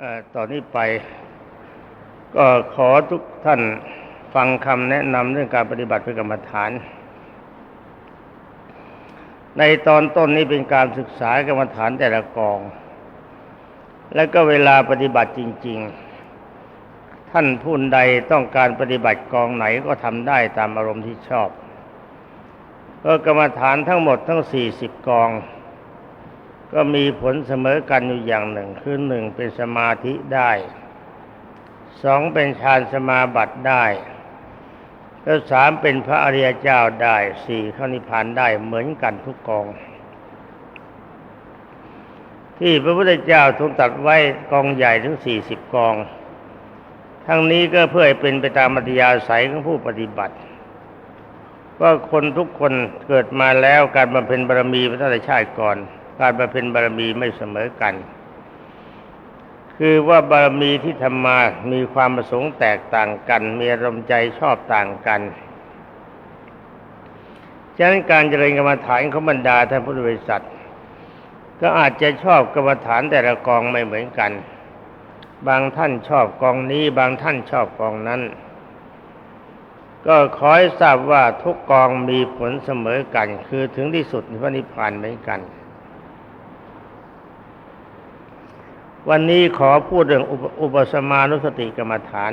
เอ่อตอนนี้ไป ก็ขอทุกท่านฟังคำแนะนำเรื่องการปฏิบัติเพื่อกรรมฐาน ในตอนต้นนี้เป็นการศึกษากรรมฐานแต่ละกอง และก็เวลาปฏิบัติจริง ๆ ท่านผู้ใดต้องการปฏิบัติกองไหนก็ทำได้ตามอารมณ์ที่ชอบก็กรรมฐานทั้งหมดทั้ง40กอง ก็มีผลเสมอกันอยู่อย่างหนึ่ง คือหนึ่งเป็นสมาธิได้สองเป็นฌานสมาบัติได้ แล้วสามเป็นพระอริยเจ้าได้สี่เข้านิพพานได้เหมือนกันทุกกอง ที่พระพุทธเจ้าทรงตัดไว้กองใหญ่ถึงสี่สิบกอง ทั้งนี้ก็เพื่อเป็นไปตามมัธยาศัยของผู้ปฏิบัติว่าคนทุกคนเกิดมาแล้วการบำเพ็ญบารมีพระชาติก่อน การบำเพ็ญบารมีไม่เสมอกัน คือว่าบารมีที่ทำมามีความประสงค์แตกต่างกัน มีอารมณ์ใจชอบต่างกันฉะนั้นการเจริญกรรมฐานของบรรดาท่านพุทธบริษัท ก็อาจจะชอบกรรมฐานแต่ละกองไม่เหมือนกัน บางท่านชอบกองนี้ บางท่านชอบกองนั้น ก็ขอให้ทราบว่าทุกกองมีผลเสมอกัน คือถึงที่สุดพระนิพพานเหมือนกัน วันนี้ขอพูดเรื่องอุปสมานุสติกรรมฐาน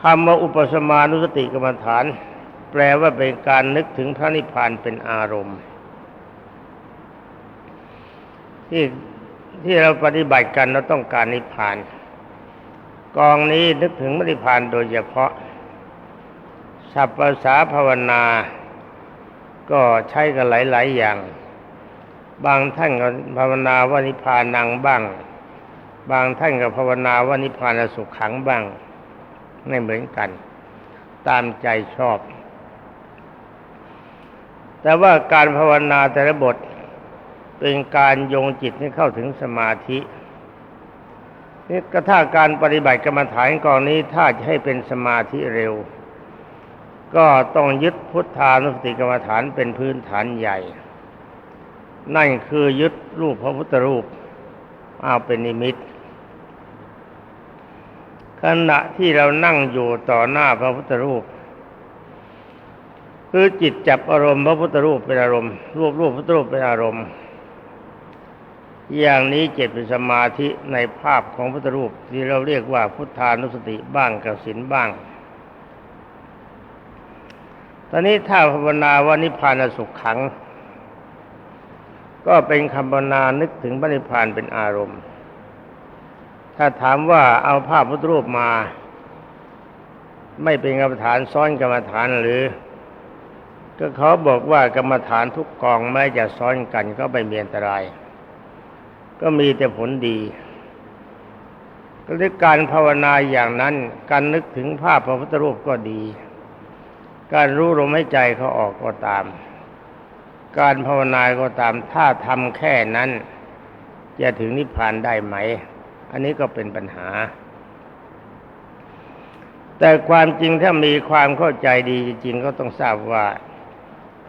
คำว่าอุปสมานุสติกรรมฐาน แปลว่าเป็นการนึกถึงพระนิพพานเป็นอารมณ์ ที่ที่เราปฏิบัติกันเราต้องการนิพพาน กองนี้นึกถึงมรรคพานโดยเฉพาะสัพภาษาภาวนา ก็ใช้กันหลาย ๆ อย่าง บางท่านก็ภาวนาว่านิพานังบ้าง บางท่านก็ภาวนาว่านิพานสุขขังบ้าง ไม่เหมือนกัน ตามใจชอบ แต่ว่าการภาวนาแต่ละบทเป็นการโยงจิตให้เข้าถึงสมาธินี่ก็ถ้าการปฏิบัติกรรมฐานกองนี้ถ้าจะให้เป็นสมาธิเร็ว ก็ต้องยึดพุทธานุสติกรรมฐานเป็นพื้นฐานใหญ่ นั่นคือยึดรูปพระพุทธรูปเอาเป็นนิมิต ขณะที่เรานั่งอยู่ต่อหน้าพระพุทธรูป คือจิตจับอารมณ์พระพุทธรูปเป็นอารมณ์รูปรูปพระพุทธรูปเป็นอารมณ์ อย่างนี้เจ็ดเป็นสมาธิในภาพของพุทธรูปที่เราเรียกว่าพุทธานุสติบ้างกสินบ้าง ตอนนี้ถ้าภาวนาว่านิพพานสุขขัง ก็เป็นคำภาวนานึกถึงพระนิพพานเป็นอารมณ์ ถ้าถามว่าเอาภาพพุทธรูปมา ไม่เป็นกรรมฐานซ้อนกรรมฐานหรือ ก็เขาบอกว่ากรรมฐานทุกกองแม้จะซ้อนกันก็ไม่มีอันตราย ก็มีแต่ผลดีก็เรียการภาวนาอย่างนั้น การนึกถึงภาพพระพุทธรูปก็ดี การรู้ลมหายใจเขาออกก็ตาม การภาวนาก็ตามถ้าทำแค่นั้น จะถึงนิพพานได้ไหม อันนี้ก็เป็นปัญหา แต่ความจริงถ้ามีความเข้าใจดีจริงก็ต้องทราบว่า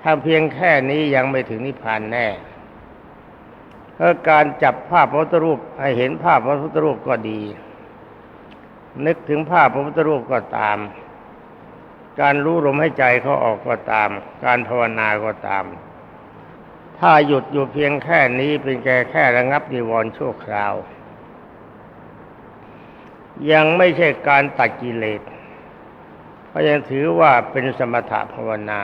ถ้าเพียงแค่นี้ยังไม่ถึงนิพพานแน่เพราะการจับภาพพระพุทธรูปให้เห็นภาพพระพุทธรูปก็ดี นึกถึงภาพพระพุทธรูปก็ตาม การรู้ลมให้ใจเขาออกก็ตาม การภาวนาก็ตาม ถ้าหยุดอยู่เพียงแค่นี้เป็นแค่แค่ระงับนิวรณ์ชั่วคราว ยังไม่ใช่การตัดกิเลสเพราะยังถือว่าเป็นสมถะภาวนา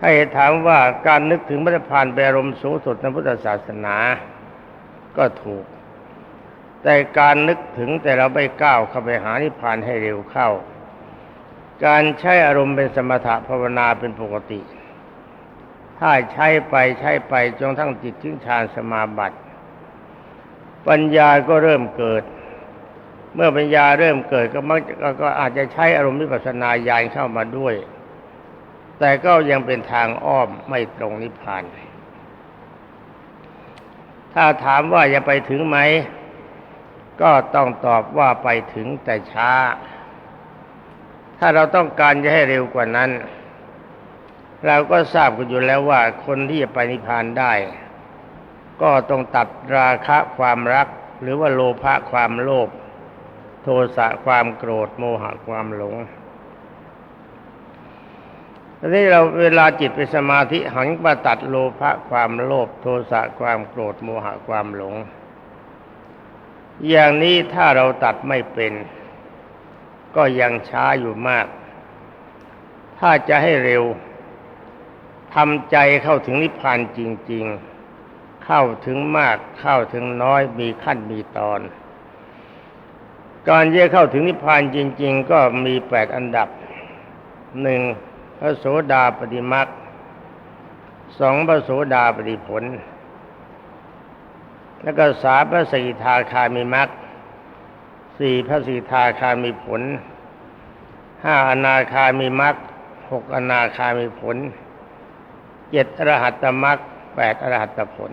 ให้ถามว่าการนึกถึงพระพานเป็นอารมสูงสุดในพุทธศาสนา ก็ถูก แต่การนึกถึงแต่เราไม่ก้าวเข้าไปหานิพพานให้เร็วเข้า การใช้อารมณ์เป็นสมถะภาวนาเป็นปกติ ถ้าใช้ไปใช้ไปจนทั้งจิตถึงฌานสมาบัติ ปัญญาก็เริ่มเกิด เมื่อปัญญาเริ่มเกิดก็มักก็อาจจะใช้อารมณ์วิปัสสนาญาณเข้ามาด้วย แต่ก็ยังเป็นทางอ้อมไม่ตรงนิพพาน ถ้าถามว่าจะไปถึงไหม ก็ต้องตอบว่าไปถึงแต่ช้า ถ้าเราต้องการจะให้เร็วกว่านั้น เราก็ทราบกันอยู่แล้วว่าคนที่จะไปนิพพานได้ ก็ต้องตัดราคะความรัก หรือว่าโลภะความโลภโทสะความโกรธโมหะความหลงทีนี้เราเวลาจิตเป็นสมาธิหันมาตัดโลภะความโลภโทสะความโกรธโมหะความหลง อย่างนี้ถ้าเราตัดไม่เป็น ก็ยังช้าอยู่มาก ถ้าจะให้เร็ว ทำใจเข้าถึงนิพพานจริง ๆ เข้าถึงมากเข้าถึงน้อยมีขั้นมีตอน การเย่เข้าถึงนิพพานจริง ๆ ก็มีแปดอันดับหนึ่งพระโสดาปฏิมักสองพระโสดาปฏิผล แล้วก็สามพระสีทาคามีมักสี่พระสีทาคามีผลห้าอนาคามีมักหกอนาคามีผล เจ็ดอรหัตตมักแปดอรหัตตผล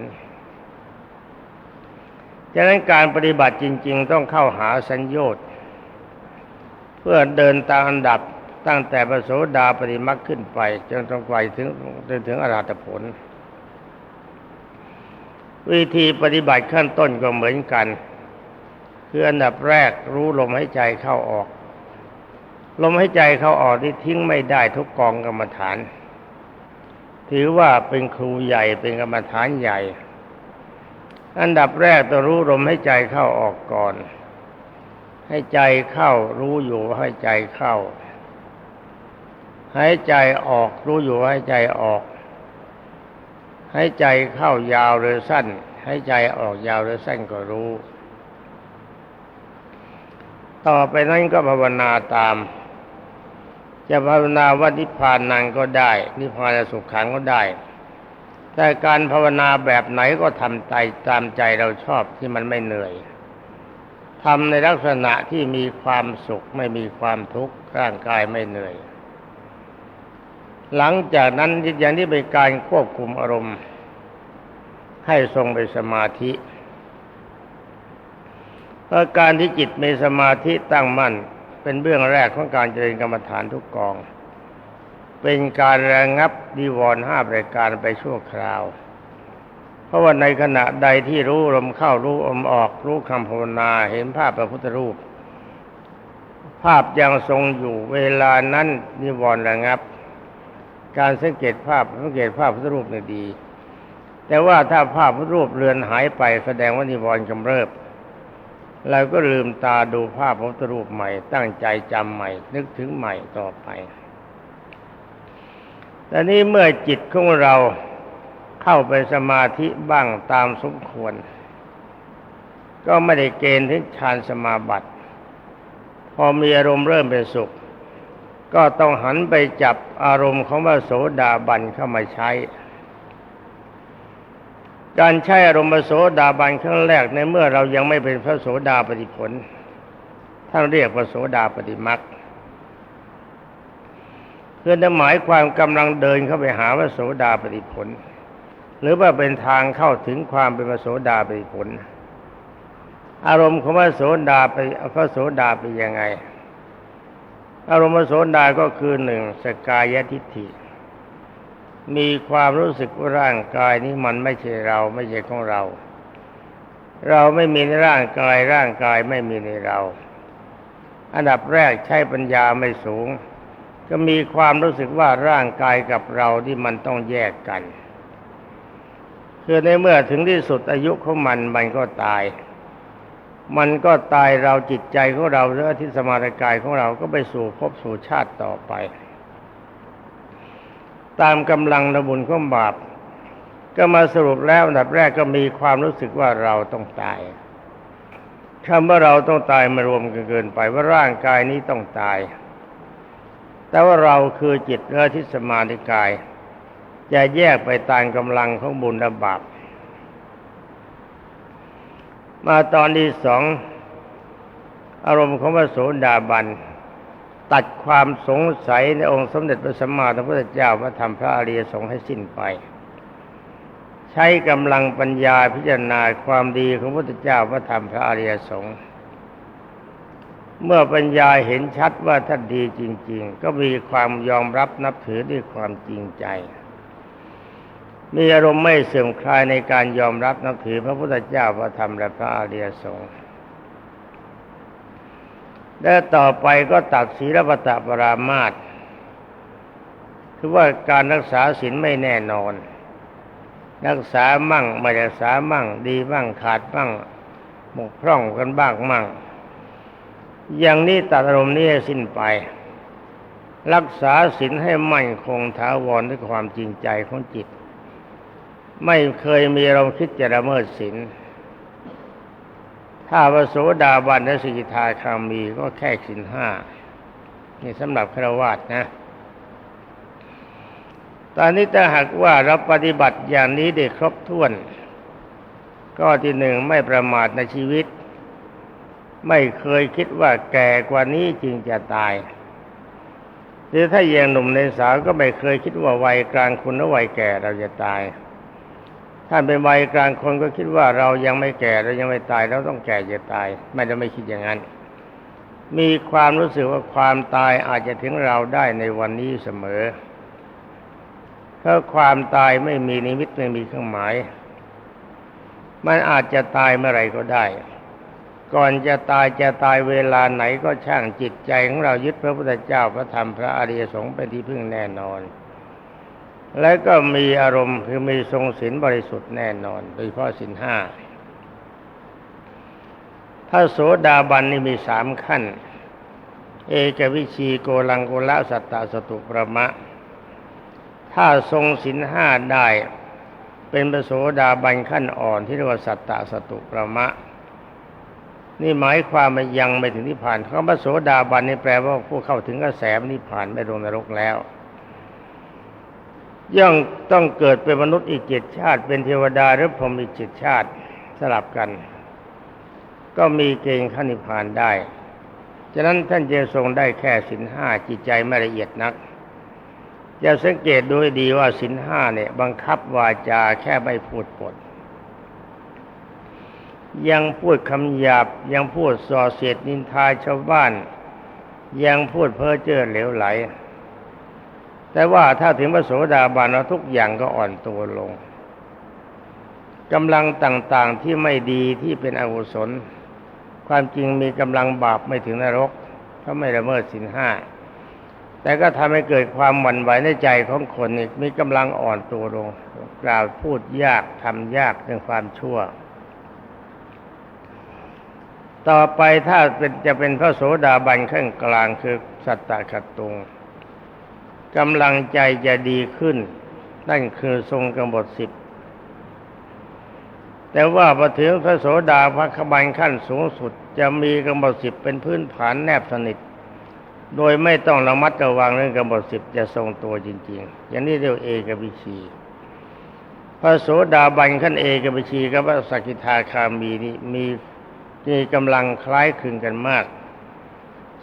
ฉะนั้นการปฏิบัติจริง ๆ ต้องเข้าหาสัญญชน์เพื่อเดินตามอันดับตั้งแต่พระโสดาปฏิมักขึ้นไป จนต้องไปถึงจนถึงอรหัตผล วิธีปฏิบัติขั้นต้นก็เหมือนกัน คืออันดับแรกรู้ลมหายใจเข้าออก ลมหายใจเข้าออกที่ทิ้งไม่ได้ทุกกองกรรมฐาน ถือว่าเป็นครูใหญ่เป็นกรรมฐานใหญ่ อันดับแรกต้องรู้ลมใหายใจเข้าออกก่อน ให้ใจเข้ารู้อยู่ให้ใจเข้าหายใจออกรู้อยู่หายใจออกหายใจเข้ายาวหรือสั้นหายใจออกยาวหรือสั้นก็รู้ ต่อไปนั้นก็ภาวนาตาม จะภาวนาว่านิพพานนังก็ได้ นิพพานสุขขังก็ได้ แต่การภาวนาแบบไหนก็ทำใจตามใจเราชอบที่มันไม่เหนื่อยทำในลักษณะที่มีความสุขไม่มีความทุกข์ร่างกายไม่เหนื่อย หลังจากนั้นอย่างที่เป็นการควบคุมอารมณ์ ให้ทรงไปสมาธิเพราะการที่จิตมีสมาธิตั้งมั่น เป็นเบื้องแรกของการเจริญกรรมฐานทุกกอง เป็นการระงับดีวรห้าประการไปชั่วคราว เพราะว่าในขณะใดที่รู้ลมเข้ารู้ลมออก รู้คำภาวนาเห็นภาพพระพุทธรูป ภาพยังทรงอยู่เวลานั้นนิวรณ์ระงับ การสังเกตภาพสังเกตภาพพุทธรูปนี่ดี แต่ว่าถ้าภาพพุทธรูปเลือนหายไปแสดงว่านิวรณ์กำเริบ เราก็ลืมตาดูภาพพุทธรูปใหม่ ตั้งใจจำใหม่ นึกถึงใหม่ต่อไปแต่นี้เมื่อจิตของเราเข้าไปสมาธิบ้างตามสมควร ก็ไม่ได้เกณฑ์ถึงฌานสมาบัติ พอมีอารมณ์เริ่มเป็นสุข ก็ต้องหันไปจับอารมณ์ของพระโสดาบันเข้ามาใช้ การใช้อารมณ์โสดาบันครั้งแรกในเมื่อเรายังไม่เป็นพระโสดาปฏิผลท่านเรียกพระโสดาปฏิมักเพื่อจะหมายความกำลังเดินเข้าไปหาพระโสดาปฏิผล หรือว่าเป็นทางเข้าถึงความเป็นพระโสดาปฏิผล อารมณ์ของพระโสดาไปพระโสดาเป็นยังไง อารมณ์โสดาก็คือหนึ่งสกายทิฏฐิ มีความรู้สึกว่าร่างกายนี้มันไม่ใช่เราไม่ใช่ของเรา เราไม่มีในร่างกายร่างกายไม่มีในเรา อันดับแรกใช้ปัญญาไม่สูง ก็มีความรู้สึกว่าร่างกายกับเราที่มันต้องแยกกัน คือในเมื่อถึงที่สุดอายุของมันมันก็ตาย มันก็ตายเราจิตใจของเราหรือที่สมาธิกายของเราก็ไปสู่ภพสู่ชาติต่อไป ตามกำลังระบุญของบาป ก็มาสรุปแล้วอันดับแรกก็มีความรู้สึกว่าเราต้องตายคำว่าเราต้องตายมารวมกันเกินไปว่าร่างกายนี้ต้องตาย แต่ว่าเราคือจิตเรือที่สมาธิกาย จะแยกไปตามกำลังของบุญและบาปมาตอนที่สองอารมณ์ของพระโสดาบัน ตัดความสงสัยในองค์สมเด็จพระสัมมาสัมพุทธเจ้าพระธรรมพระอริยสงฆ์ให้สิ้นไป ใช้กำลังปัญญาพิจารณาความดีของพระพุทธเจ้าพระธรรมพระอริยสงฆ์เมื่อปัญญาเห็นชัดว่าท่านดีจริง ๆ ก็มีความยอมรับนับถือด้วยความจริงใจ มีอารมณ์ไม่เสื่อมคลายในการยอมรับนับถือพระพุทธเจ้าพระธรรมและพระอริยสงฆ์ และต่อไปก็ตัดศีลปตะปรามาตคือว่าการรักษาศีลไม่แน่นอน รักษามั่งไม่รักษามั่ง ดีบ้างขาดบ้างบกพร่องกันบ้างมั่ง อย่างนี้ตัดอารมณ์นี้ให้สิ้นไป รักษาศีลให้มั่นคงถาวรด้วยความจริงใจของจิต ไม่เคยมีเราคิดจะละเมิดศีล ถ้าพระโสดาบันและสิกขาคามีก็แค่ศีลห้านี่สำหรับฆราวาสนะ ตอนนี้ถ้าหากว่าเราปฏิบัติอย่างนี้ได้ครบถ้วน ก็ที่หนึ่งไม่ประมาทในชีวิต ไม่เคยคิดว่าแก่กว่านี้จึงจะตาย หรือถ้ายังหนุ่มในสาวก็ไม่เคยคิดว่าวัยกลางคนหรือวัยแก่เราจะตาย ถ้าเป็นวัยกลางคนก็คิดว่าเรายังไม่แก่เรายังไม่ตายเราต้องแก่จะตาย ไม่ได้ไม่คิดอย่างนั้น มีความรู้สึกว่าความตายอาจจะถึงเราได้ในวันนี้เสมอเพราความตายไม่มีนิมิตไม่มีเครื่องหมาย มันอาจจะตายเมื่อไรก็ได้ ก่อนจะตายจะตายเวลาไหนก็ช่างจิตใจของเรายึดพระพุทธเจ้าพระธรรมพระอริยสงฆ์เป็นที่พึ่งแน่นอน และก็มีอารมณ์คือมีทรงศีลบริสุทธิ์แน่นอน โดยเฉพาะศีลห้าถ้าโสดาบันนี่มีสามขั้น เอกวิชีโกลังโกละสัตตสตุประมะ ถ้าทรงศีลห้าได้เป็นพระโสดาบันขั้นอ่อนที่เรียกว่าสัตตสตุประมะ นี่หมายความว่ายังไม่ถึงนิพพานคำว่าโสดาบันนี่แปลว่าผู้เข้าถึงกระแสนิพพานไม่ลงนรกแล้ว ย่อมต้องเกิดเป็นมนุษย์อีกเจ็ดชาติ เป็นเทวดาหรือพรหมอีกเจ็ดชาติสลับกัน ก็มีเกณฑ์ขั้นนิพพานได้ ฉะนั้นท่านจะทรงได้แค่สินห้าจิตใจไม่ละเอียดนัก จะสังเกตดูให้ดีว่าสินห้าเนี่ย บังคับวาจาแค่ไม่พูดปด ยังพูดคำหยาบยังพูดส่อเสียดนินทาชาวบ้าน ยังพูดเพ้อเจ้อเหลวไหล แต่ว่าถ้าถึงพระโสดาบันแล้วทุกอย่างก็อ่อนตัวลงกำลังต่างๆที่ไม่ดีที่เป็นอกุศล ความจริงมีกำลังบาปไม่ถึงนรกเพราะไม่ละเมิดสินห้าแต่ก็ทำให้เกิดความหวั่นไหวในใจของคนอีกมีกำลังอ่อนตัวลง กล่าวพูดยากทำยากเรื่องความชั่ว ต่อไปถ้าเป็นจะเป็นพระโสดาบันขั้นกลางคือสัตตะขัตตุง กำลังใจจะดีขึ้น นั่นคือทรงกำหนดสิบแต่ว่าพอถึงพระโสดาพระขบันขั้นสูงสุดจะมีกำหนดสิบเป็นพื้นฐานแนบสนิท โดยไม่ต้องระมัดระวังเรื่องกำหนดสิบจะทรงตัวจริง ๆ อย่างนี้เรียกเอกวิชีพระโสดาบันขั้นเอกวิชีกับพระสกิทาคามีนี่มีมีกำลังคล้ายคลึงกันมาก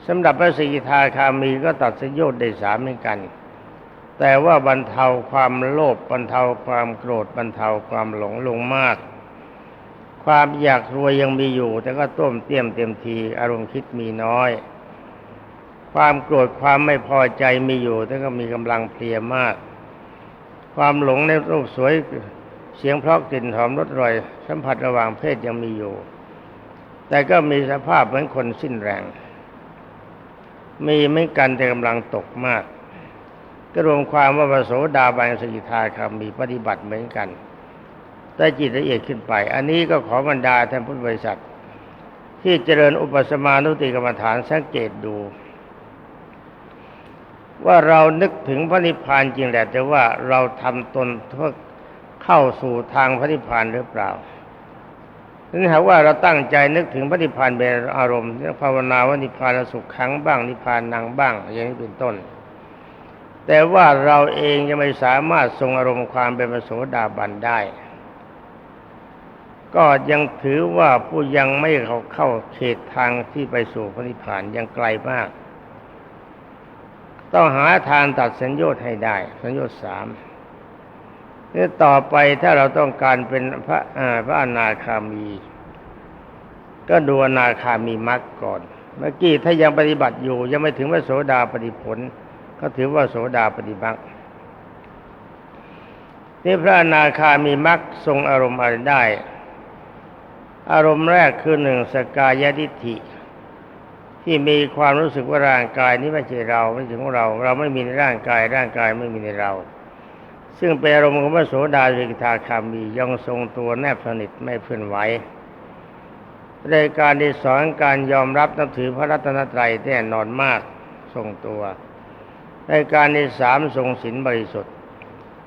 สำหรับพระสกิทาคามีก็ตัดสยดได้สามเหมือนกัน แต่ว่าบรรเทาความโลภบรรเทาความโกรธบรรเทาความหลงลงมาก ความอยากรวยยังมีอยู่ แต่ก็ต้มเตี้ยมเต็มที อารมณ์คิดมีน้อย ความโกรธความไม่พอใจมีอยู่ แต่ก็มีกำลังเพลียมาก ความหลงในรูปสวยเสียงเพราะกลิ่นหอมรสอร่อย สัมผัสระหว่างเพศยังมีอยู่ แต่ก็มีสภาพเหมือนคนสิ้นแรง มีไม่กันแต่กำลังตกมาก ก็รวมความว่าพระโสดาบันสกิทาคามีปฏิบัติเหมือนกันแต่จิตละเอียดขึ้นไป อันนี้ก็ขอบรรดาท่านพุทธบริษัท ที่เจริญอุปสมานุติกรรมฐานสังเกตดู ว่าเรานึกถึงพระนิพพานจริงแหละแต่ว่าเราทำตนเพื่อเข้าสู่ทางพระนิพพานหรือเปล่าถ้าหากว่าเราตั้งใจนึกถึงพระนิพพานเป็นอารมณ์ภาวนาว่านิพพานสุขขังบ้างนิพพานนางบ้าง อย่างนี้เป็นต้น แต่ว่าเราเองยังไม่สามารถทรงอารมณ์ความเป็นพระโสดาบันได้ ก็ยังถือว่าผู้ยังไม่เข้าเข้าเขตทางที่ไปสู่พระนิพพานยังไกลมาก ต้องหาทางตัดสัญญาให้ได้ สัญญาสามนี่ต่อไปถ้าเราต้องการเป็นพระพระอนาคามี ก็ดูอนาคามีมรรคก่อน เมื่อกี้ถ้ายังปฏิบัติอยู่ ยังไม่ถึงว่าโสดาปฏิผล ก็ถือว่าโสดาปฏิบัตินี่พระอนาคามีมรรคทรงอารมณ์อะไรได้ อารมณ์แรกคือหนึ่งสกายดิฐิ ที่มีความรู้สึกว่าร่างกายนี้ไม่ใช่เราไม่ใช่ของเรา เราไม่มีในร่างกาย ร่างกายไม่มีในเรา ซึ่งเป็นอารมณ์ของพระโสดาสิกทาคามียังทรงตัวแนบสนิทไม่เพื่อนไหวในการที่สอนการยอมรับนับถือพระรัตนตรัยแน่นอนมากทรงตัว ในการที่สามทรงศีลบริสุทธิ์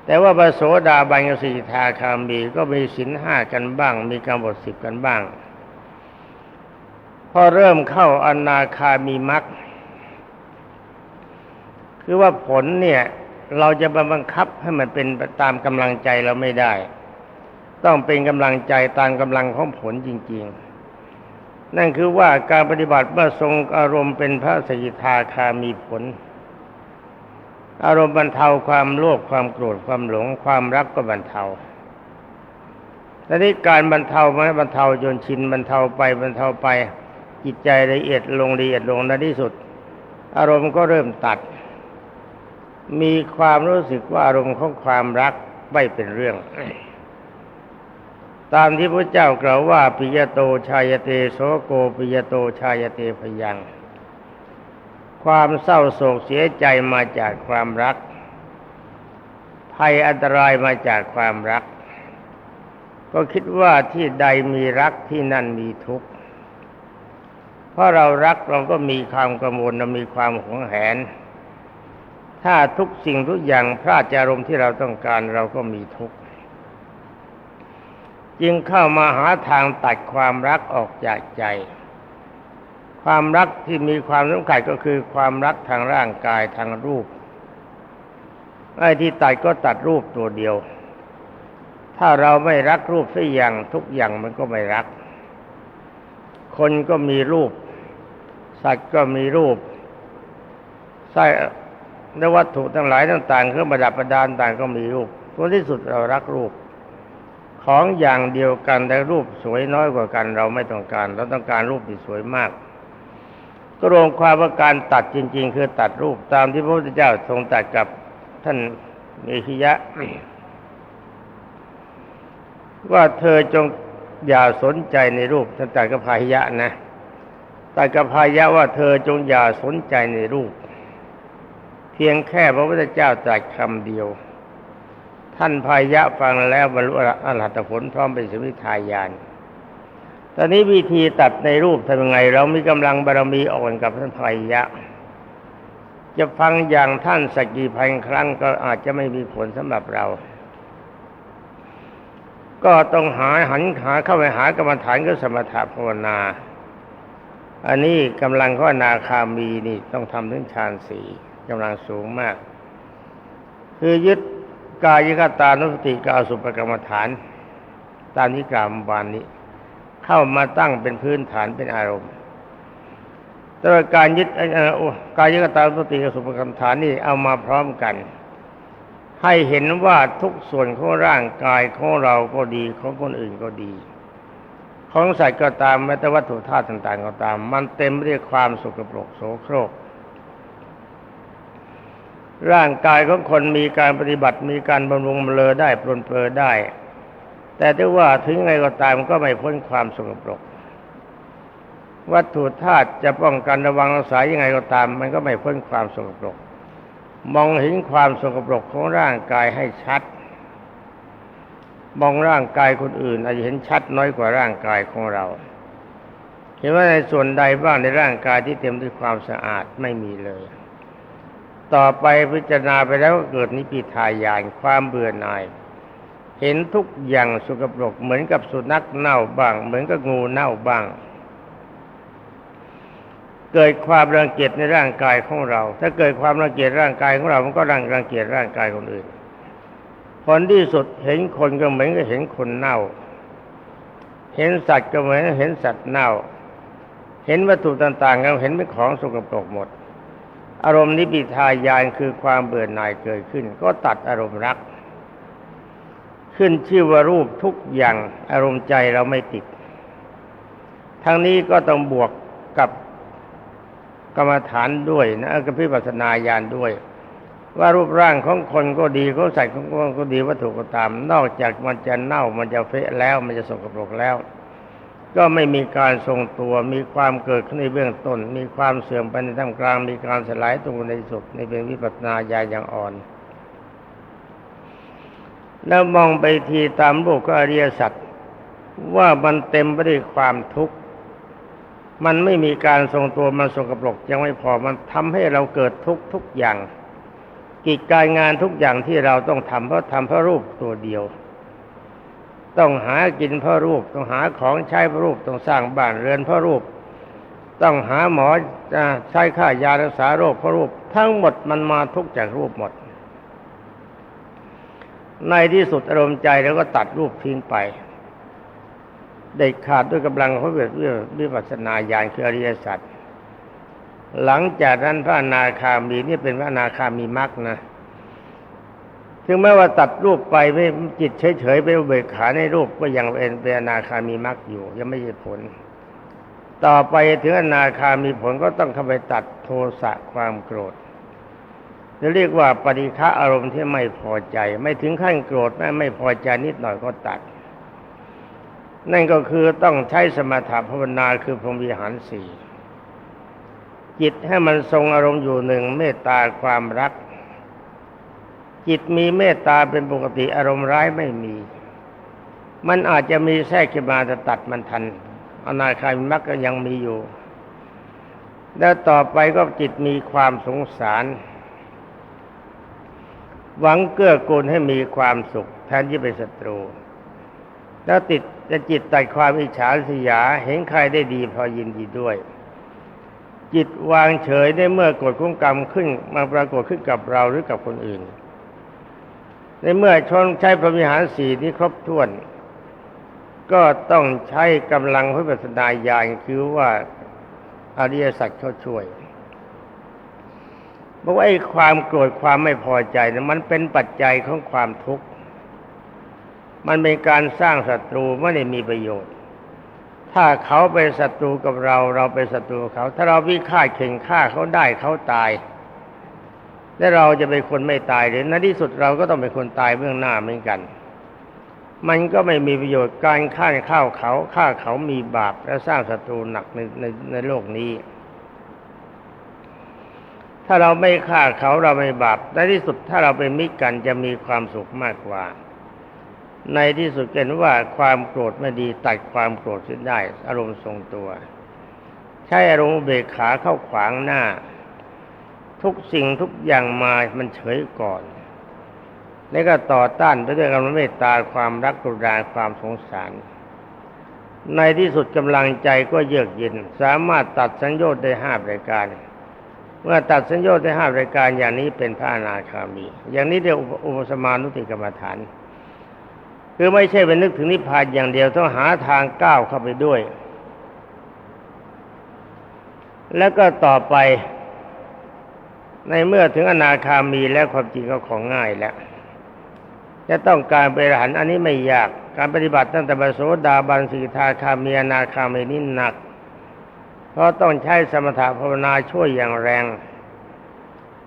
แต่ว่าพระโสดาบันกับสิทาคามีก็มีศีลห้ากันบ้าง มีกำหนดสิบกันบ้าง พอเริ่มเข้าอนาคามีมรรคคือว่าผลเนี่ยเราจะบังคับให้มันเป็นตามกำลังใจเราไม่ได้ ต้องเป็นกำลังใจตามกำลังของผลจริง ๆ นั่นคือว่าการปฏิบัติเมื่อทรงอารมณ์เป็นพระสกิทาคามีผล อารมณ์บรรเทาความโลภความโกรธความหลง ความรักก็บรรเทาแต่นี้การบรรเทามันบรรเทาจนชินบรรเทาไปบรรเทาไปจิตใจละเอียดลงละเอียดลงในที่สุด อารมณ์ก็เริ่มตัด มีความรู้สึกว่าอารมณ์ของความรักไม่เป็นเรื่อง ตามที่พระเจ้ากล่าวว่าปิยโตชายเตโสโกปิยโตชายเตพยัง ความเศร้าโศกเสียใจมาจากความรัก ภัยอันตรายมาจากความรัก ก็คิดว่าที่ใดมีรักที่นั่นมีทุกข์เพราะเรารักเราก็มีความกังวลเรามีความหวงแหน ถ้าทุกสิ่งทุกอย่างพลาดจารมที่เราต้องการเราก็มีทุกข์จึงเข้ามาหาทางตัดความรักออกจากใจ ความรักที่มีความสำคัญก็คือความรักทางร่างกายทางรูปไอ้ที่ตัดก็ตัดรูปตัวเดียว ถ้าเราไม่รักรูปสักอย่างทุกอย่างมันก็ไม่รัก คนก็มีรูป สัตว์ก็มีรูปใส่ในวัตถุทั้งหลายต่างๆเครื่องประดับประดานต่างก็มีรูปผลที่สุดเรารักรูป ของอย่างเดียวกันแต่รูปสวยน้อยกว่ากัน เราไม่ต้องการ เราต้องการรูปที่สวยมาก ก็รวมความว่าการตัดจริง ๆ คือตัดรูปตามที่พระพุทธเจ้าทรงตัดกับท่านเมขิยะ ว่าเธอจงอย่าสนใจในรูปท่านตัดกับพายะนะตัดกับพายะว่าเธอจงอย่าสนใจในรูป เพียงแค่พระพุทธเจ้าตรัสคำเดียว ท่านพายะฟังแล้วบรรลุอรหัตผลพร้อมเป็นสมิทายาน ตอนนี้วิธีตัดในรูปทำยังไง เรามีกำลังบารมีอ่อนกับท่านพายะ จะฟังอย่างท่านสักกี่พันครั้งก็อาจจะไม่มีผลสำหรับเรา ก็ต้องหาหันหาเข้าไปหากรรมฐานก็สมถะภาวนา อันนี้กำลังข้อนาคามีนี่ต้องทำถึงฌานสีกำลังสูงมาก คือยึดกายคตานุสติกาสุปกรรมฐาน ตามที่กล่าวเมื่อวานนี้ เข้ามาตั้งเป็นพื้นฐานเป็นอารมณ์แต่การยึดกายคตานุสติกาสุปกรรมฐานนี่เอามาพร้อมกัน ให้เห็นว่าทุกส่วนของร่างกายของเราก็ดีของคนอื่นก็ดี ของสัตว์ก็ตามแม้แต่วัตถุธาตุต่างๆก็ตาม มันเต็มไปด้วยความสกปรกโสโครกร่างกายของคนมีการปฏิบัติมีการบำรุงบำเรอได้ปลนเปลือได้ แต่ถ้าว่าถึงไงก็ตามก็ไม่พ้นความสกปรก วัตถุธาตุจะป้องกันระวังรักษายังไงก็ตาม มันก็ไม่พ้นความสกปรก มองเห็นความสกปรกของร่างกายให้ชัด มองร่างกายคนอื่น อาจจะเห็นชัดน้อยกว่าร่างกายของเรา เห็นว่าในส่วนใดบ้างในร่างกายที่เต็มด้วยความสะอาดไม่มีเลยต่อไปพิจารณาไปแล้วก็เกิดนิพพิทายานความเบื่อหน่าย เห็นทุกอย่างสกปรกเหมือนกับสุนัขเน่าบ้าง เหมือนกับงูเน่าบ้าง เกิดความรังเกียจในร่างกายของเรา ถ้าเกิดความรังเกียจร่างกายของเรามันก็รังรังเกียจร่างกายคนอื่นผลที่สุดเห็นคนก็เหมือนกับเห็นคนเน่า เห็นสัตว์ก็เหมือนเห็นสัตว์เน่า เห็นวัตถุต่างๆก็เห็นเป็นของสกปรกหมด อารมณ์นิพิทายานคือความเบื่อหน่ายเกิดขึ้น ก็ตัดอารมณ์รัก ขึ้นชื่อว่ารูปทุกอย่างอารมณ์ใจเราไม่ติด ทั้งนี้ก็ต้องบวกกับกรรมฐานด้วยนะกับพิปัสสนาญาณด้วย ว่ารูปร่างของคนก็ดีเของสัตว์ของคนก็ดีวัตถุก็ตาม นอกจากมันจะเน่ามันจะเฟะแล้วมันจะสกปรกแล้ว ก็ไม่มีการทรงตัว มีความเกิดขึ้นในเบื้องต้น มีความเสื่อมไปในท่ามกลาง มีการสลายตัวในสุดในเป็นวิปัสนาญาณอย่างอ่อน แล้วมองไปทีตามโลกก็อริยสัจว่ามันเต็มไปด้วยความทุกข์ มันไม่มีการทรงตัวมันสกระปรกยังไม่พอมันทำให้เราเกิดทุกทุกอย่าง กิจการงานทุกอย่างที่เราต้องทำเพราะทำเพราะรูปตัวเดียว ต้องหากินเพราะรูป ต้องหาของใช้เพราะรูปต้องสร้างบ้านเรือนเพราะรูป ต้องหาหมอใช้ค่ายารักษาโรคเพราะรูป ทั้งหมดมันมาทุกจากรูปหมด ในที่สุดอารมณ์ใจเราก็ตัดรูปทิ้งไปเด็ดขาดด้วยกำลังเของวิปัสสนาญาณคืออริยสัจหลังจากนั้นพระอนาคามีนี่เป็นพระอนาคามีมรรคนะถึงแม้ว่าตัดรูปไปไม่จิตเฉยๆไปเบิกขาในรูปก็ยังเป็นเป็นอนาคามีมรรคอยู่ ยังไม่ใช่ผล ต่อไปถึงอนาคามีผลก็ต้องเข้าไปตัดโทสะความโกรธ จะเรียกว่าปฏิฆะอารมณ์ที่ไม่พอใจ ไม่ถึงขั้นโกรธแม้ไม่พอใจนิดหน่อยก็ตัด นั่นก็คือต้องใช้สมถะภาวนาคือพรหมวิหารสี่จิตให้มันทรงอารมณ์อยู่หนึ่งเมตตาความรัก จิตมีเมตตาเป็นปกติอารมณ์ร้ายไม่มี มันอาจจะมีแทรกขึ้นมาแต่ตัดมันทันอนาคามีมรรคก็ยังมีอยู่ แล้วต่อไปก็จิตมีความสงสาร หวังเกื้อกูลให้มีความสุข แทนที่เป็นศัตรู แล้วติดจะจิตตัดความอิจฉาริษยาเห็นใครได้ดีพอยินดีด้วย จิตวางเฉยได้เมื่อกฎของกรรมขึ้นมาปรากฏขึ้นกับเราหรือกับคนอื่น ในเมื่อชนใช้พระวิหารสีนี้ครบถ้วน ก็ต้องใช้กำลังพิปัสนาญาณคือว่าอริยสัจเขาช่วย บอกไอ้ความโกรธความไม่พอใจนะมันเป็นปัจจัยของความทุกข์ มันเป็นการสร้างศัตรูไม่ได้มีประโยชน์ ถ้าเขาเป็นศัตรูกับเรา เราเป็นศัตรูกับเขา ถ้าเราวิฆาตเข่งฆ่าเขาได้เขาตาย และเราจะเป็นคนไม่ตายหรือในที่สุดเราก็ต้องเป็นคนตายเบื้องหน้าเหมือนกัน มันก็ไม่มีประโยชน์การฆ่าข้าวเขาฆ่าเขามีบาปและสร้างศัตรูหนักในในในโลกนี้ ถ้าเราไม่ฆ่าเขาเราไม่บาปในที่สุดถ้าเราเป็นมิตรกันจะมีความสุขมากกว่า ในที่สุดเห็นว่าความโกรธไม่ดีตัดความโกรธสิ้นได้ อารมณ์ทรงตัว ใช้อารมณ์เบกขาเข้าขวางหน้า ทุกสิ่งทุกอย่างมามันเฉยก่อน แล้วก็ต่อต้านไปด้วยกำลังเมตตาความรักกรุณาความสงสาร ในที่สุดกำลังใจก็เยือกเย็นสามารถตัดสัญญชน์ได้ห้ารายการ เมื่อตัดสัญญชน์ได้ห้ารายการอย่างนี้เป็นพระอนาคามี อย่างนี้เรียกอุปสมานุติกรรมฐาน คือไม่ใช่เป็นนึกถึงนิพพานอย่างเดียวต้องหาทางก้าวเข้าไปด้วย แล้วก็ต่อไปในเมื่อถึงอนาคามีแล้วความจริงก็ของง่ายแล้วจะต้องการไปหันอันนี้ไม่ยาก การปฏิบัติตั้งแต่บโสดาบันสิกทาคามีอนาคามีนี่หนัก เพราะต้องใช้สมถะภาวนาช่วยอย่างแรง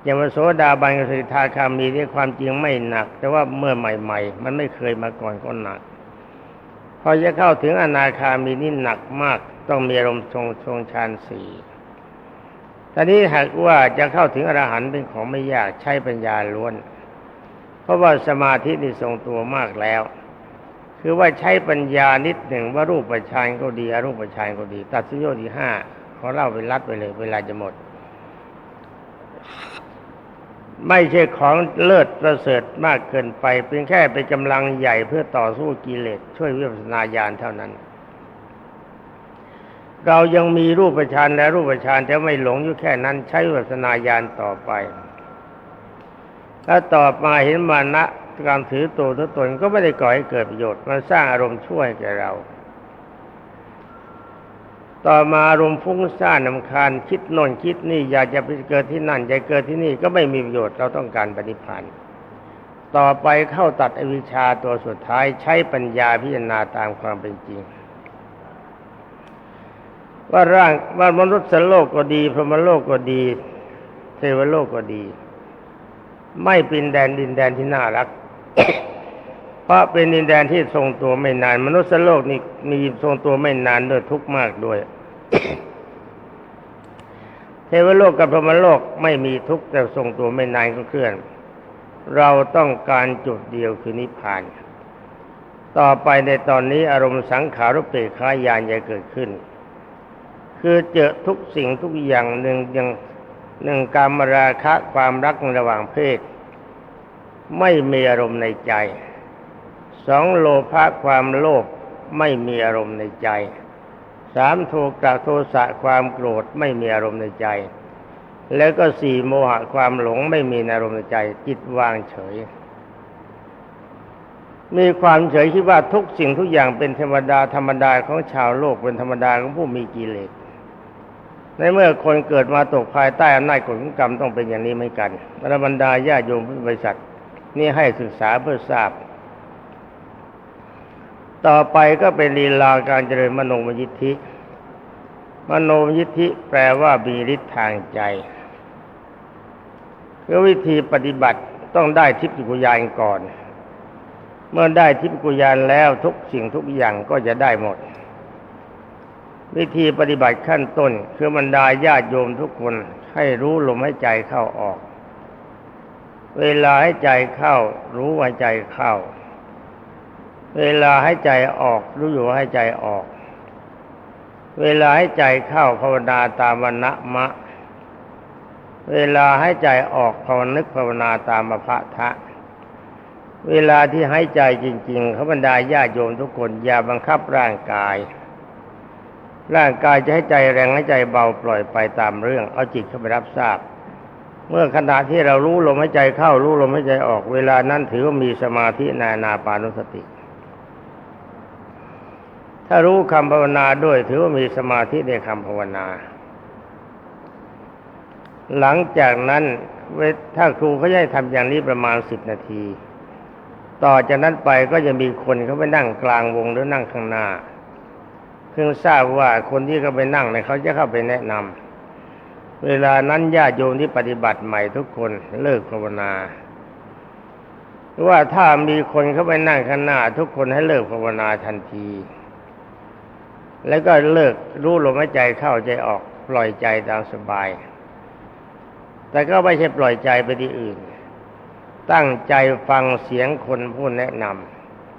อย่างบโสดาบันกับสิทาคามีนี่ความจริงไม่หนัก แต่ว่าเมื่อใหม่ ๆ มันไม่เคยมาก่อนก็หนัก พอจะเข้าถึงอนาคามีนี่หนักมาก ต้องมีอารมณ์ทรงทรงฌานสี่ตอนนี้หากว่าจะเข้าถึงอรหันต์เป็นของไม่ยากใช้ปัญญาล้วน เพราะว่าสมาธินี่ทรงตัวมากแล้ว คือว่าใช้ปัญญานิดหนึ่งว่ารูปประชานก็ดีอรูปประชานก็ดี ตัดสิโยที่ห้า ขอเล่าไปรัดไปเลย เวลาจะหมด ไม่ใช่ของเลิศประเสริฐมากเกินไป เพียงแค่เป็นกำลังใหญ่เพื่อต่อสู้กิเลสช่วยวิปัสนาญาณเท่านั้น เรายังมีรูปฌานและรูปฌานแต่ไม่หลงอยู่แค่นั้น ใช้วิปัสนาญาณต่อไปแล้วต่อมาเห็นมานะการถือตัวถือตนก็ไม่ได้ก่อให้เกิดประโยชน์ มันสร้างอารมณ์ช่วยแก่เรา ต่อมาอารมณ์ฟุ้งซ่านนำคาญคิดโน่นคิดนี่อยากจะไปเกิดที่นั่นอยากเกิดที่นี่ก็ไม่มีประโยชน์เราต้องการปฏิพันธ์ต่อไปเข้าตัดอวิชชาตัวสุดท้ายใช้ปัญญาพิจารณาตามความเป็นจริง ว่าร่างว่ามนุษย์โลกก็ดีพรหมโลกก็ดีเทวโลกก็ดี ไม่เป็นแดนดินแดนที่น่ารัก เพราะเป็นดินแดนที่ทรงตัวไม่นาน มนุษย์โลกนี่มีทรงตัวไม่นานด้วยทุกข์มากด้วยเทวโลกกับพรหมโลกไม่มีทุกข์แต่ทรงตัวไม่นานก็เคลื่อน เราต้องการจุดเดียวคือนิพพาน ต่อไปในตอนนี้อารมณ์สังขารุปเปกขายานจะเกิดขึ้น คือเจอทุกสิ่งทุกอย่างหนึ่งอย่างหนึ่งการมราคะความรักระหว่างเพศ ไม่มีอารมณ์ในใจ สองโลภะความโลภไม่มีอารมณ์ในใจสามโทกะโทสะความโกรธไม่มีอารมณ์ในใจ แล้วก็สี่โมหะความหลงไม่มีอารมณ์ในใจ จิตวางเฉย มีความเฉยคิดว่าทุกสิ่งทุกอย่างเป็นธรรมดาธรรมดาของชาวโลกเป็นธรรมดาของผู้มีกิเลสในเมื่อคนเกิดมาตกภายใต้อำนาจกฎของกรรมต้องเป็นอย่างนี้เหมือนกันรบรรดาญาโยมพุทธบริษัทนี่ให้ศึกษาเพื่อทราบ ต่อไปก็เป็นลีลาการเจริญมโนมยิทธิ มโนมยิทธิแปลว่ามีฤทธิ์ทางใจคือวิธีปฏิบัติต้องได้ทิพยกุยานก่อน เมื่อได้ทิพยกุยานแล้วทุกสิ่งทุกอย่างก็จะได้หมด วิธีปฏิบัติขั้นต้น คือบรรดาญาติโยมทุกคนให้รู้ลมให้ใจเข้าออก เวลาให้ใจเข้า รู้ว่าใจเข้า เวลาให้ใจออกรู้อยู่ว่าให้ใจออก เวลาให้ใจเข้าภาวนาตามวันนะมะ เวลาให้ใจออกภาวนึกภาวนาตามมภะทะ เวลาที่ให้ใจจริงๆเขาบรรดาญาโยมทุกคนอย่าบังคับร่างกาย ร่างกายจะให้ใจแรงให้ใจเบาปล่อยไปตามเรื่อง เอาจิตเข้าไปรับทราบเมื่อขณะที่เรารู้ลมหายใจเข้ารู้ลมหายใจออก เวลานั้นถือว่ามีสมาธิในานาปานุสติ ถ้ารู้คำภาวนาด้วย ถือว่ามีสมาธิในคำภาวนา หลังจากนั้นเวถ้าครูเขาจะให้ทำอย่างนี้ประมาณสิบนาที ต่อจากนั้นไปก็จะมีคนเขาไปนั่งกลางวงหรือนั่งข้างหน้าเพิ่งทราบว่าคนที่เขาไปนั่งเนี่ยเขาจะเข้าไปแนะนำเวลานั้นญาติโยมที่ปฏิบัติใหม่ทุกคนเลิกภาวนาหรือว่าถ้ามีคนเข้าไปนั่งข้างหน้า ทุกคนให้เลิกภาวนาทันที แล้วก็เลิกรู้ลมหายใจเข้าใจออกปล่อยใจตามสบาย แต่ก็ไม่ใช่ปล่อยใจไปที่อื่น ตั้งใจฟังเสียงคนผู้แนะน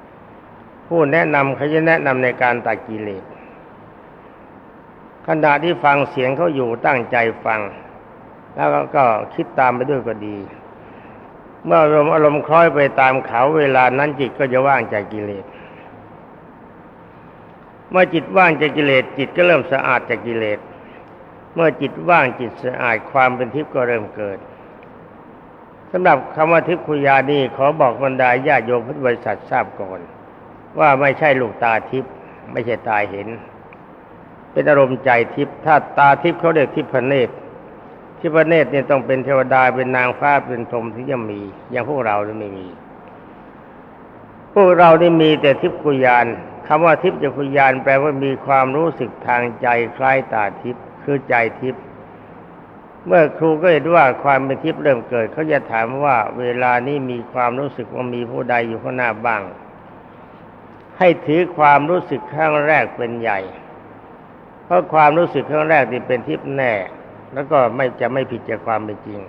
ำผู้แนะนำเขาจะแนะนำในการตัดกิเลสขณะที่ฟังเสียงเขาอยู่ตั้งใจฟัง แล้วก็คิดตามไปด้วยก็ดี เมื่ออารมณ์อารมณ์คล้อยไปตามเขาเวลานั้นจิตก็จะว่างจากกิเลส เมื่อจิตว่างจากกิเลสจิตก็เริ่มสะอาดจากกิเลส เมื่อจิตว่างจิตสะอาดความเป็นทิพย์ก็เริ่มเกิดสำหรับคำว่าทิพย์คุยานี่ขอบอกบรรดาญาโยมพุทธบริษัททราบก่อน ว่าไม่ใช่ลูกตาทิพย์ไม่ใช่ตาเห็น เป็นอารมณ์ใจทิพย์ถ้าตาทิพย์เขาเรียกทิพย์พเนตรทิพย์พเนตรเนี่ยต้องเป็นเทวดาเป็นนางฟ้าเป็นพรหมที่จะมี อย่างพวกเราจะไม่มี พวกเราได้มีแต่ทิพย์กุยานคำว่าทิพย์จะกุยานแปลว่ามีความรู้สึกทางใจคล้ายตาทิพย์คือใจทิพย์เมื่อครูก็เห็นว่าความเป็นทิพย์เริ่มเกิด เขาจะถามว่าเวลานี้มีความรู้สึกว่ามีผู้ใดอยู่ข้างหน้าบ้าง ให้ถือความรู้สึกครั้งแรกเป็นใหญ่ เพราะความรู้สึกครั้งแรกที่เป็นทิพย์แน่ แล้วก็ไม่จะไม่ผิดจากความเป็นจริง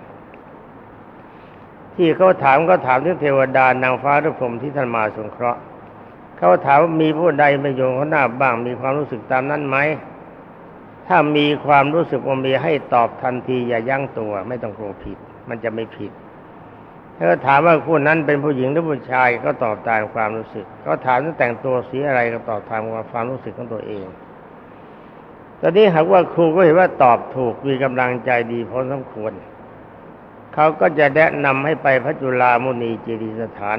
ที่เขาถามก็ถามถึงเทวดานางฟ้าหรือพรหมที่ท่านมาสงเคราะห์เขาถามว่ามีผู้ใดมาอยู่ข้างหน้าบ้างมีความรู้สึกตามนั้นไหมถ้ามีความรู้สึกว่ามีให้ตอบทันทีอย่ายั้งตัว ไม่ต้องกลัวผิด มันจะไม่ผิดถ้าถามว่าผู้นั้นเป็นผู้หญิงหรือผู้ชายก็ตอบตามความรู้สึกเขาถามว่าแต่งตัวสีอะไรก็ตอบตามความรู้สึกของตัวเองตอนนี้หากว่าครูก็เห็นว่าตอบถูกมีกำลังใจดีพอสมควร เขาก็จะแนะนำให้ไปพระจุลามุนีเจดีย์สถาน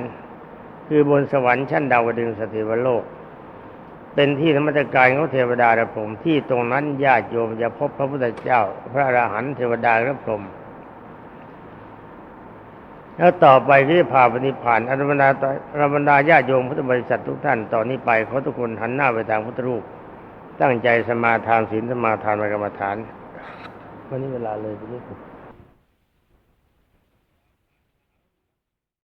คือบนสวรรค์ชั้นดาวดึงสถิวโลก เป็นที่ธรรมจักรของเทวดาและพรหมที่ตรงนั้นญาติโยมจะพบพระพุทธเจ้า พระอรหันต์เทวดาและพรหมแล้วต่อไปที่พาปณิพานอนุบรรดาอนุบรรดาญาติโยมพุทธบริษัททุกท่านตอนนี้ไปขอทุกคนหันหน้าไปทางพุทธรูป ตั้งใจสมาทานศีลสมาทานกรรมฐาน วันนี้เวลาเลยไปนิดนึง